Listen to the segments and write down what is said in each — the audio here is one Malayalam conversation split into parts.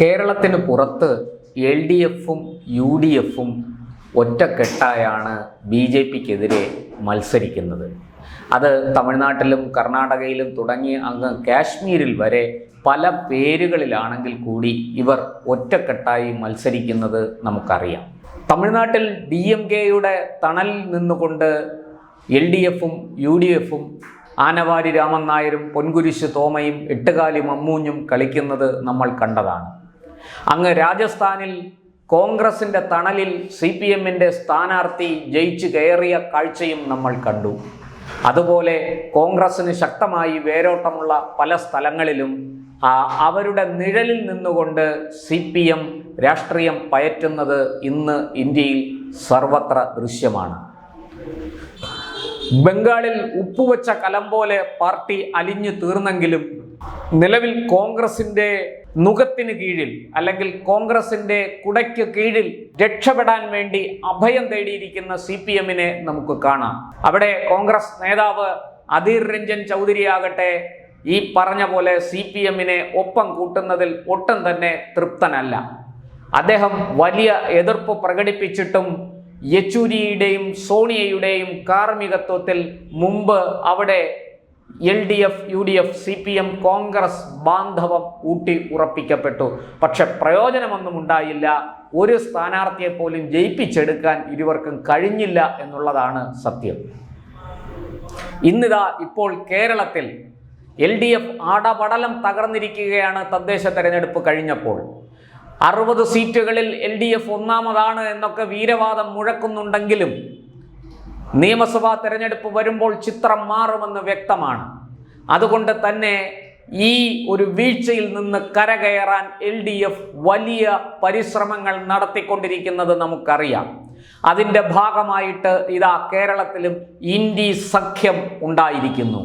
കേരളത്തിന് പുറത്ത് എൽ ഡി എഫും യു ഡി എഫും ഒറ്റക്കെട്ടായാണ് ബി ജെ പിക്കെതിരെ മത്സരിക്കുന്നത്. അത് തമിഴ്നാട്ടിലും കർണാടകയിലും തുടങ്ങി അങ്ങ് കാശ്മീരിൽ വരെ പല പേരുകളിലാണെങ്കിൽ കൂടി ഇവർ ഒറ്റക്കെട്ടായി മത്സരിക്കുന്നത് നമുക്കറിയാം. തമിഴ്നാട്ടിൽ ഡി എം കെയുടെ തണലിൽ നിന്നുകൊണ്ട് എൽ ഡി എഫും യു ഡി എഫും ആനവാരി രാമൻ നായരും പൊൻകുരിശ് തോമയും എട്ടുകാലി മമ്മൂഞ്ഞും കളിക്കുന്നത് നമ്മൾ കണ്ടതാണ്. അങ്ങ് രാജസ്ഥാനിൽ കോൺഗ്രസിന്റെ തണലിൽ സി പി എമ്മിന്റെ സ്ഥാനാർത്ഥി ജയിച്ചു കയറിയ കാഴ്ചയും നമ്മൾ കണ്ടു. അതുപോലെ കോൺഗ്രസ്സിന് ശക്തമായി വേരോട്ടമുള്ള പല സ്ഥലങ്ങളിലും അവരുടെ നിഴലിൽ നിന്നുകൊണ്ട് സി പി എം രാഷ്ട്രീയം പയറ്റുന്നത് ഇന്ന് ഇന്ത്യയിൽ സർവത്ര ദൃശ്യമാണ്. ബംഗാളിൽ ഉപ്പുവച്ച കലം പോലെ പാർട്ടി അലിഞ്ഞു തീർന്നെങ്കിലും നിലവിൽ കോൺഗ്രസിന്റെ നുഖത്തിന് കീഴിൽ അല്ലെങ്കിൽ കോൺഗ്രസിന്റെ കുടയ്ക്ക് കീഴിൽ രക്ഷപ്പെടാൻ വേണ്ടി അഭയം തേടിയിരിക്കുന്ന സി പി എമ്മിനെ നമുക്ക് കാണാം. അവിടെ കോൺഗ്രസ് നേതാവ് അധീർ രഞ്ജൻ ചൗധരി ആകട്ടെ ഈ പറഞ്ഞ പോലെ സി പി എമ്മിനെ ഒപ്പം കൂട്ടുന്നതിൽ ഒട്ടും തന്നെ തൃപ്തനല്ല. അദ്ദേഹം വലിയ എതിർപ്പ് പ്രകടിപ്പിച്ചിട്ടും യെച്ചൂരിയുടെയും സോണിയയുടെയും കാർമ്മികത്വത്തിൽ മുമ്പ് അവിടെ L D F U D F C P M Congress ബാന്ധവം ഊട്ടി ഉറപ്പിക്കപ്പെട്ടു. പക്ഷെ പ്രയോജനമൊന്നും ഉണ്ടായില്ല. ഒരു സ്ഥാനാർത്ഥിയെ പോലും ജയിപ്പിച്ചെടുക്കാൻ ഇരുവർക്കും കഴിഞ്ഞില്ല എന്നുള്ളതാണ് സത്യം. ഇന്നിതാ ഇപ്പോൾ കേരളത്തിൽ എൽ ഡി എഫ് ആടപടലം തകർന്നിരിക്കുകയാണ് തദ്ദേശ തെരഞ്ഞെടുപ്പ് കഴിഞ്ഞപ്പോൾ. അറുപത് സീറ്റുകളിൽ എൽ ഡി എഫ് ഒന്നാമതാണ് എന്നൊക്കെ വീരവാദം മുഴക്കുന്നുണ്ടെങ്കിലും നിയമസഭാ തെരഞ്ഞെടുപ്പ് വരുമ്പോൾ ചിത്രം മാറുമെന്ന് വ്യക്തമാണ്. അതുകൊണ്ട് തന്നെ ഈ ഒരു വീഴ്ചയിൽ നിന്ന് കരകയറാൻ എൽ ഡി എഫ് വലിയ പരിശ്രമങ്ങൾ നടത്തിക്കൊണ്ടിരിക്കുന്നത് നമുക്കറിയാം. അതിന്റെ ഭാഗമായിട്ട് ഇതാ കേരളത്തിലും ഇന്ത്യ സഖ്യം ഉണ്ടായിരിക്കുന്നു.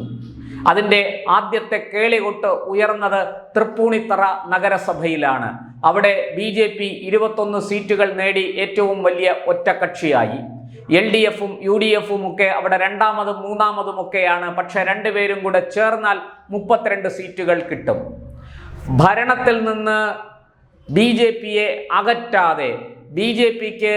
അതിന്റെ ആദ്യത്തെ കേളികൊട്ട് ഉയർന്നത് തൃപ്പൂണിത്തറ നഗരസഭയിലാണ്. അവിടെ ബി ജെ പി ഇരുപത്തൊന്ന് സീറ്റുകൾ നേടി ഏറ്റവും വലിയ ഒറ്റക്കക്ഷിയായി. എൽ ഡി എഫും യു ഡി എഫും ഒക്കെ അവിടെ രണ്ടാമതും മൂന്നാമതും ഒക്കെയാണ്. പക്ഷെ രണ്ടുപേരും കൂടെ ചേർന്നാൽ മുപ്പത്തിരണ്ട് സീറ്റുകൾ കിട്ടും. ഭരണത്തിൽ നിന്ന് ബി ജെ പിയെ അകറ്റാതെ ബി ജെ പിക്ക്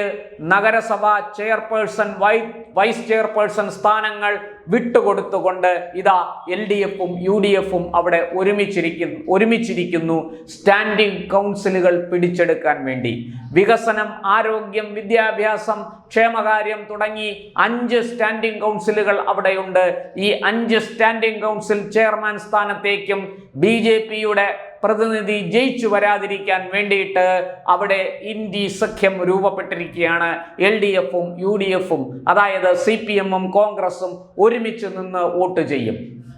നഗരസഭ ചെയർപേഴ്സൺ വൈ വൈസ് ചെയർപേഴ്സൺ സ്ഥാനങ്ങൾ വിട്ടുകൊടുത്തുകൊണ്ട് ഇതാ എൽ ഡി എഫും യു ഡി എഫും അവിടെ ഒരുമിച്ചിരിക്കുന്നു ഒരുമിച്ചിരിക്കുന്നു സ്റ്റാൻഡിംഗ് കൗൺസിലുകൾ പിടിച്ചെടുക്കാൻ വേണ്ടി. വികസനം ആരോഗ്യം വിദ്യാഭ്യാസം ക്ഷേമകാര്യം തുടങ്ങി അഞ്ച് സ്റ്റാൻഡിംഗ് കൗൺസിലുകൾ അവിടെയുണ്ട്. ഈ അഞ്ച് സ്റ്റാൻഡിംഗ് കൗൺസിൽ ചെയർമാൻ സ്ഥാനത്തേക്കും ബി ജെ പിയുടെ പ്രതിനിധി ജയിച്ചു വരാതിരിക്കാൻ വേണ്ടിയിട്ട് അവിടെ ഇന്ത്യ സഖ്യം രൂപപ്പെട്ടിരിക്കുകയാണ്. എൽ ഡി എഫും യു ഡി എഫും അതായത് സി പി എമ്മും കോൺഗ്രസും ഒരുമിച്ച് നിന്ന് വോട്ട് ചെയ്യും.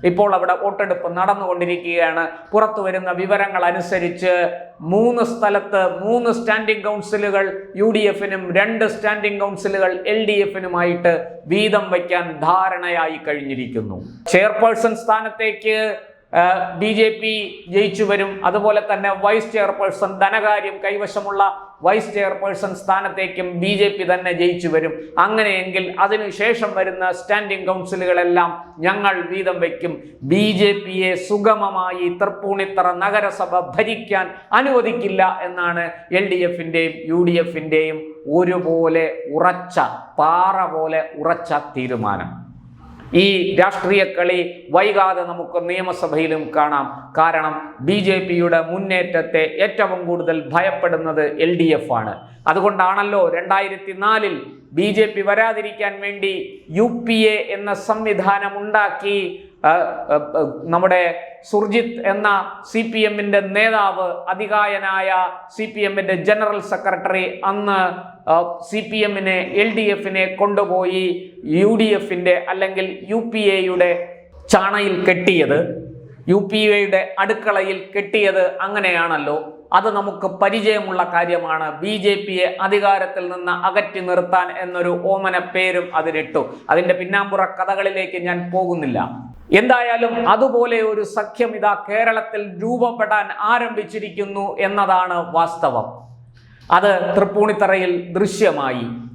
ഇപ്പോൾ അവിടെ വോട്ടെടുപ്പ് നടന്നുകൊണ്ടിരിക്കുകയാണ്. പുറത്തു വരുന്ന വിവരങ്ങൾ അനുസരിച്ച് മൂന്ന് സ്ഥലത്ത് മൂന്ന് സ്റ്റാൻഡിംഗ് കൗൺസിലുകൾ യു ഡി എഫിനും രണ്ട് സ്റ്റാൻഡിംഗ് കൗൺസിലുകൾ എൽ ഡി എഫിനുമായിട്ട് വീതം വയ്ക്കാൻ ധാരണയായി കഴിഞ്ഞിരിക്കുന്നു. ചെയർപേഴ്സൺ സ്ഥാനത്തേക്ക് ബി ജെ പി ജയിച്ചു വരും. അതുപോലെ തന്നെ വൈസ് ചെയർപേഴ്സൺ ധനകാര്യം കൈവശമുള്ള വൈസ് ചെയർപേഴ്സൺ സ്ഥാനത്തേക്കും ബി ജെ പി തന്നെ ജയിച്ചു വരും. അങ്ങനെയെങ്കിൽ അതിനുശേഷം വരുന്ന സ്റ്റാൻഡിംഗ് കൗൺസിലുകളെല്ലാം ഞങ്ങൾ വീതം വയ്ക്കും. ബി ജെ പിയെ സുഗമമായി തൃപ്പൂണിത്തറ നഗരസഭ ഭരിക്കാൻ അനുവദിക്കില്ല എന്നാണ് എൽ ഡി എഫിന്റെയും യു ഡി എഫിന്റെയും ഒരുപോലെ ഉറച്ച പാറ പോലെ ഉറച്ച തീരുമാനം. ഈ രാഷ്ട്രീയ കളി വൈകാതെ നമുക്ക് നിയമസഭയിലും കാണാം. കാരണം ബി ജെ പിയുടെ മുന്നേറ്റത്തെ ഏറ്റവും കൂടുതൽ ഭയപ്പെടുന്നത് എൽ ഡി എഫ് ആണ് അതുകൊണ്ടാണല്ലോ രണ്ടായിരത്തി നാലിൽ ബി ജെ പി വരാതിരിക്കാൻ വേണ്ടി യു പി എ എന്ന സംവിധാനം ഉണ്ടാക്കി നമ്മുടെ സുർജിത്ത് എന്ന സി പി എമ്മിന്റെ നേതാവ് അതികായനായ സി പി എമ്മിന്റെ ജനറൽ സെക്രട്ടറി അന്ന് സി പി എമ്മിനെ എൽ ഡി എഫിനെ കൊണ്ടുപോയി യു ഡി എഫിന്റെ അല്ലെങ്കിൽ യു പി എയുടെ ചാണയിൽ കെട്ടിയത് യു പി എയുടെ അടുക്കളയിൽ കെട്ടിയത് അങ്ങനെയാണല്ലോ. അത് നമുക്ക് പരിചയമുള്ള കാര്യമാണ്. ബി ജെ പിയെ അധികാരത്തിൽ നിന്ന് അകറ്റി നിർത്താൻ എന്നൊരു ഓമന പേരും അതിനിട്ടു അതിന്റെ പിന്നാമ്പുറ കഥകളിലേക്ക് ഞാൻ പോകുന്നില്ല. എന്തായാലും അതുപോലെ ഒരു സഖ്യം ഇതാ കേരളത്തിൽ രൂപപ്പെടാൻ ആരംഭിച്ചിരിക്കുന്നു എന്നതാണ് വാസ്തവം. അത് തൃപ്പൂണിത്തറയിൽ ദൃശ്യമായി.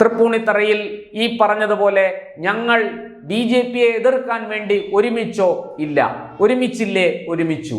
തൃപ്പൂണിത്തറയിൽ ഈ പറഞ്ഞതുപോലെ ഞങ്ങൾ ബി ജെ പിയെ എതിർക്കാൻ വേണ്ടി ഒരുമിച്ചോ ഇല്ല. ഒരുമിച്ചില്ലേ ഒരുമിച്ചു.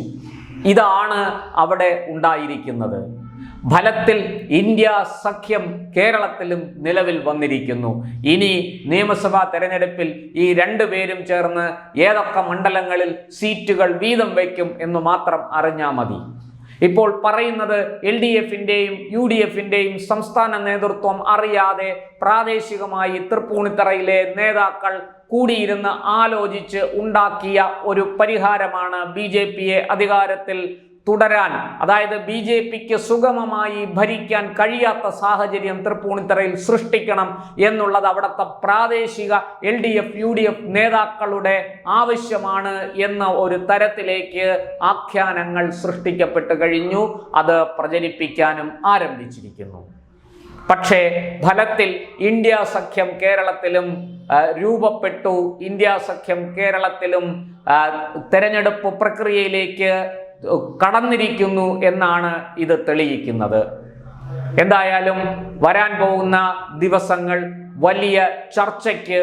ഇതാണ് അവിടെ ഉണ്ടായിരിക്കുന്നത്. ഫലത്തിൽ ഇന്ത്യ സഖ്യം കേരളത്തിലും നിലവിൽ വന്നിരിക്കുന്നു. ഇനി നിയമസഭാ തെരഞ്ഞെടുപ്പിൽ ഈ രണ്ടു പേരും ചേർന്ന് ഏതൊക്കെ മണ്ഡലങ്ങളിൽ സീറ്റുകൾ വീതം വയ്ക്കും എന്ന് മാത്രം അറിഞ്ഞാൽ മതി. ഇപ്പോൾ പറയുന്നത് എൽ ഡി എഫിന്റെയും യു ഡി എഫിന്റെയും സംസ്ഥാന നേതൃത്വം അറിയാതെ പ്രാദേശികമായി തൃപ്പൂണിത്തറയിലെ നേതാക്കൾ കൂടിയിരുന്ന് ആലോചിച്ച് ഉണ്ടാക്കിയ ഒരു പരിഹാരമാണ് ബി ജെ പിയെ അധികാരത്തിൽ തുടരാൻ. അതായത് ബി ജെ പിക്ക് സുഗമമായി ഭരിക്കാൻ കഴിയാത്ത സാഹചര്യം തൃപ്പൂണിത്തറയിൽ സൃഷ്ടിക്കണം എന്നുള്ളത് അവിടുത്തെ പ്രാദേശിക L D F U D F നേതാക്കളുടെ ആവശ്യമാണ് എന്ന ഒരു തരത്തിലേക്ക് ആഖ്യാനങ്ങൾ സൃഷ്ടിക്കപ്പെട്ട് കഴിഞ്ഞു. അത് പ്രചരിപ്പിക്കാനും ആരംഭിച്ചിരിക്കുന്നു. പക്ഷേ ഫലത്തിൽ ഇന്ത്യ സഖ്യം കേരളത്തിലും രൂപപ്പെട്ടു. ഇന്ത്യ സഖ്യം കേരളത്തിലും തെരഞ്ഞെടുപ്പ് പ്രക്രിയയിലേക്ക് കടന്നിരിക്കുന്നു എന്നാണ് ഇത് തെളിയിക്കുന്നത്. എന്തായാലും വരാൻ പോകുന്ന ദിവസങ്ങൾ വലിയ ചർച്ചയ്ക്ക്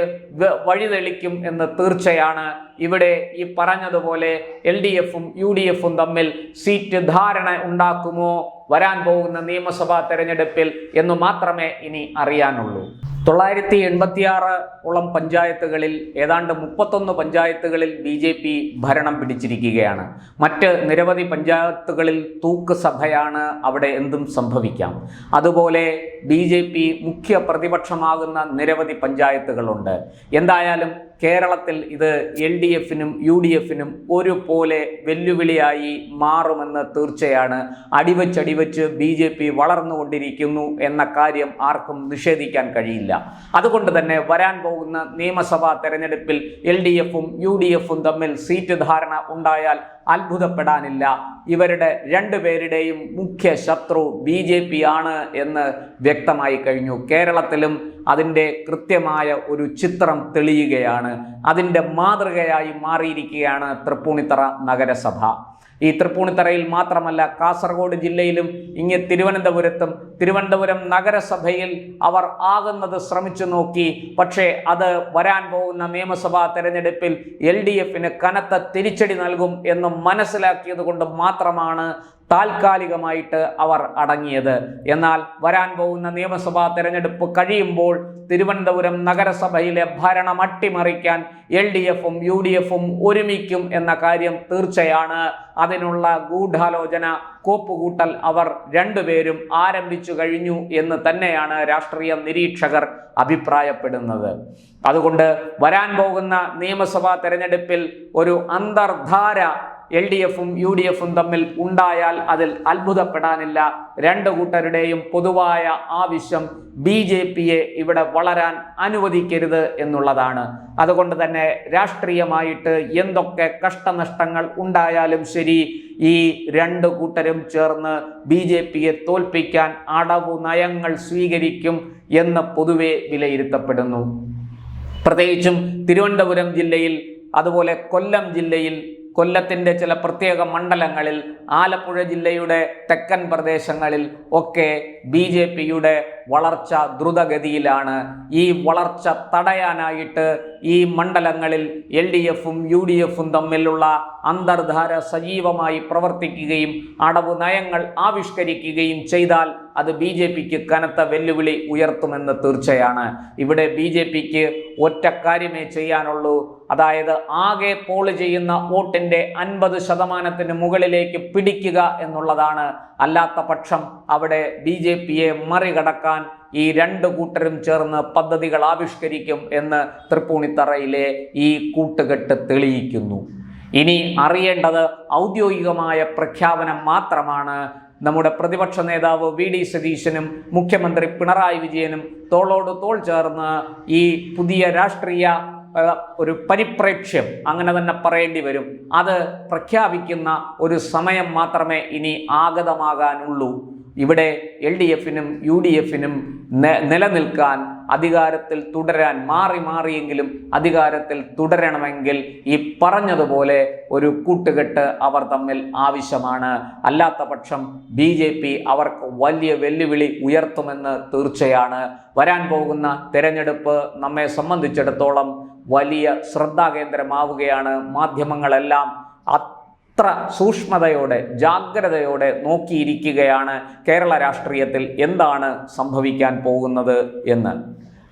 വഴിതെളിക്കും എന്ന് തീർച്ചയാണ്. ഇവിടെ ഈ പറഞ്ഞതുപോലെ എൽ ഡി എഫും യു ഡി എഫും തമ്മിൽ സീറ്റ് ധാരണ ഉണ്ടാക്കുമോ? വരാൻ പോകുന്ന നിയമസഭാ തെരഞ്ഞെടുപ്പിൽ എന്ന് മാത്രമേ ഇനി അറിയാനുള്ളൂ. തൊള്ളായിരത്തി എൺപത്തിയാറ് ഓളം പഞ്ചായത്തുകളിൽ ഏതാണ്ട് മുപ്പത്തൊന്ന് പഞ്ചായത്തുകളിൽ ബി ജെ പി ഭരണം പിടിച്ചിരിക്കുകയാണ്. മറ്റ് നിരവധി പഞ്ചായത്തുകളിൽ തൂക്ക് സഭയാണ് അവിടെ എന്തും സംഭവിക്കാം. അതുപോലെ ബി ജെ പി മുഖ്യ പ്രതിപക്ഷമാകുന്ന നിരവധി പഞ്ചായത്തുകളുണ്ട്. എന്തായാലും കേരളത്തിൽ ഇത് എൽ ഡി എഫിനും യു ഡി എഫിനും ഒരുപോലെ വെല്ലുവിളിയായി മാറുമെന്ന് തീർച്ചയാണ്. അടിവച്ചടിവച്ച് ബി ജെ പി വളർന്നുകൊണ്ടിരിക്കുന്നു എന്ന കാര്യം ആർക്കും നിഷേധിക്കാൻ കഴിയില്ല. അതുകൊണ്ട് തന്നെ വരാൻ പോകുന്ന നിയമസഭാ തെരഞ്ഞെടുപ്പിൽ എൽ ഡി എഫും യു ഡി എഫും തമ്മിൽ സീറ്റ് ധാരണ ഉണ്ടായാൽ അത്ഭുതപ്പെടാനില്ല. ഇവരുടെ രണ്ടുപേരുടെയും മുഖ്യ ശത്രു ബി ജെ പി ആണ് എന്ന് വ്യക്തമായി കഴിഞ്ഞു. കേരളത്തിലും അതിന്റെ കൃത്യമായ ഒരു ചിത്രം തെളിയുകയാണ്. അതിന്റെ മാതൃകയായി മാറിയിരിക്കുകയാണ് തൃപ്പൂണിത്തറ നഗരസഭ. ഈ തൃപ്പൂണിത്തറയിൽ മാത്രമല്ല കാസർഗോഡ് ജില്ലയിലും ഇങ്ങ് തിരുവനന്തപുരത്തും തിരുവനന്തപുരം നഗരസഭയിൽ അവർ ആകുന്നത് ശ്രമിച്ചു നോക്കി. പക്ഷേ അത് വരാൻ പോകുന്ന നിയമസഭാ തെരഞ്ഞെടുപ്പിൽ എൽ ഡി എഫിന് കനത്ത തിരിച്ചടി നൽകും എന്ന് മനസ്സിലാക്കിയത് കൊണ്ട് മാത്രമാണ് താൽക്കാലികമായിട്ട് അവർ അടങ്ങിയത്. എന്നാൽ വരാൻ പോകുന്ന നിയമസഭാ തെരഞ്ഞെടുപ്പ് കഴിയുമ്പോൾ തിരുവനന്തപുരം നഗരസഭയിലെ ഭരണം അട്ടിമറിക്കാൻ എൽ ഡി എഫും യു ഡി എഫും ഒരുമിക്കും എന്ന കാര്യം തീർച്ചയാണ്. അതിനുള്ള ഗൂഢാലോചന കോപ്പുകൂട്ടൽ അവർ രണ്ടുപേരും ആരംഭിച്ചു കഴിഞ്ഞു എന്ന് തന്നെയാണ് രാഷ്ട്രീയ നിരീക്ഷകർ അഭിപ്രായപ്പെടുന്നത്. അതുകൊണ്ട് വരാൻ പോകുന്ന നിയമസഭാ തെരഞ്ഞെടുപ്പിൽ ഒരു അന്തർധാര എൽ ഡി എഫും യു ഡി എഫും തമ്മിൽ ഉണ്ടായാൽ അതിൽ അത്ഭുതപ്പെടാനില്ല. രണ്ട് കൂട്ടരുടെയും പൊതുവായ ആവശ്യം ബി ജെ പിയെ ഇവിടെ വളരാൻ അനുവദിക്കരുത് എന്നുള്ളതാണ്. അതുകൊണ്ട് തന്നെ രാഷ്ട്രീയമായിട്ട് എന്തൊക്കെ കഷ്ടനഷ്ടങ്ങൾ ഉണ്ടായാലും ശരി ഈ രണ്ട് കൂട്ടരും ചേർന്ന് ബി ജെ പിയെ തോൽപ്പിക്കാൻ അടവു നയങ്ങൾ സ്വീകരിക്കും എന്ന് പൊതുവെ വിലയിരുത്തപ്പെടുന്നു. പ്രത്യേകിച്ചും തിരുവനന്തപുരം ജില്ലയിൽ അതുപോലെ കൊല്ലം ജില്ലയിൽ കൊല്ലത്തിന്റെ ചില പ്രത്യേക മണ്ഡലങ്ങളിൽ ആലപ്പുഴ ജില്ലയുടെ തെക്കൻ പ്രദേശങ്ങളിൽ ഒക്കെ ബി ജെ പിയുടെ വളർച്ച ദ്രുതഗതിയിലാണ്. ഈ വളർച്ച തടയാനായിട്ട് ഈ മണ്ഡലങ്ങളിൽ എൽ ഡി എഫും യു ഡി എഫും തമ്മിലുള്ള അന്തർധാര സജീവമായി പ്രവർത്തിക്കുകയും അടവ് നയങ്ങൾ ആവിഷ്കരിക്കുകയും ചെയ്താൽ അത് ബി ജെ പിക്ക് കനത്ത വെല്ലുവിളി ഉയർത്തുമെന്ന് തീർച്ചയാണ്. ഇവിടെ ബി ജെ പിക്ക് ഒറ്റ കാര്യമേ ചെയ്യാനുള്ളൂ. അതായത് ആകെ പോൾ ചെയ്യുന്ന വോട്ടിന്റെ അൻപത് ശതമാനത്തിന് മുകളിലേക്ക് പിടിക്കുക എന്നുള്ളതാണ്. അല്ലാത്ത പക്ഷം അവിടെ ബി ജെ പിയെ മറികടക്കാൻ ഈ രണ്ട് കൂട്ടരും ചേർന്ന് പദ്ധതികൾ ആവിഷ്കരിക്കും എന്ന് തൃപ്പൂണിത്തറയിലെ ഈ കൂട്ടുകെട്ട് തെളിയിക്കുന്നു. ഇനി അറിയേണ്ടത് ഔദ്യോഗികമായ പ്രഖ്യാപനം മാത്രമാണ്. നമ്മുടെ പ്രതിപക്ഷ നേതാവ് വി ഡി സതീശനും മുഖ്യമന്ത്രി പിണറായി വിജയനും തോളോട് തോൾ ചേർന്ന് ഈ പുതിയ രാഷ്ട്രീയ ഒരു പരിപ്രേക്ഷ്യം അങ്ങനെ തന്നെ പറയേണ്ടി വരും. അത് പ്രഖ്യാപിക്കുന്ന ഒരു സമയം മാത്രമേ ഇനി ആഗതമാകാനുള്ളൂ. ഇവിടെ എൽ ഡി എഫിനും യു ഡി എഫിനും നിലനിൽക്കാൻ അധികാരത്തിൽ തുടരാൻ മാറി മാറിയെങ്കിലും അധികാരത്തിൽ തുടരണമെങ്കിൽ ഈ പറഞ്ഞതുപോലെ ഒരു കൂട്ടുകെട്ട് അവർ തമ്മിൽ ആവശ്യമാണ്. അല്ലാത്ത പക്ഷം ബി ജെ പി അവർക്ക് വലിയ വെല്ലുവിളി ഉയർത്തുമെന്ന് തീർച്ചയാണ്. വരാൻ പോകുന്ന തെരഞ്ഞെടുപ്പ് നമ്മെ സംബന്ധിച്ചിടത്തോളം വലിയ ശ്രദ്ധാകേന്ദ്രമാവുകയാണ്. മാധ്യമങ്ങളെല്ലാം അത്ര സൂക്ഷ്മതയോടെ ജാഗ്രതയോടെ നോക്കിയിരിക്കുകയാണ് കേരള രാഷ്ട്രീയത്തിൽ എന്താണ് സംഭവിക്കാൻ പോകുന്നത് എന്ന്.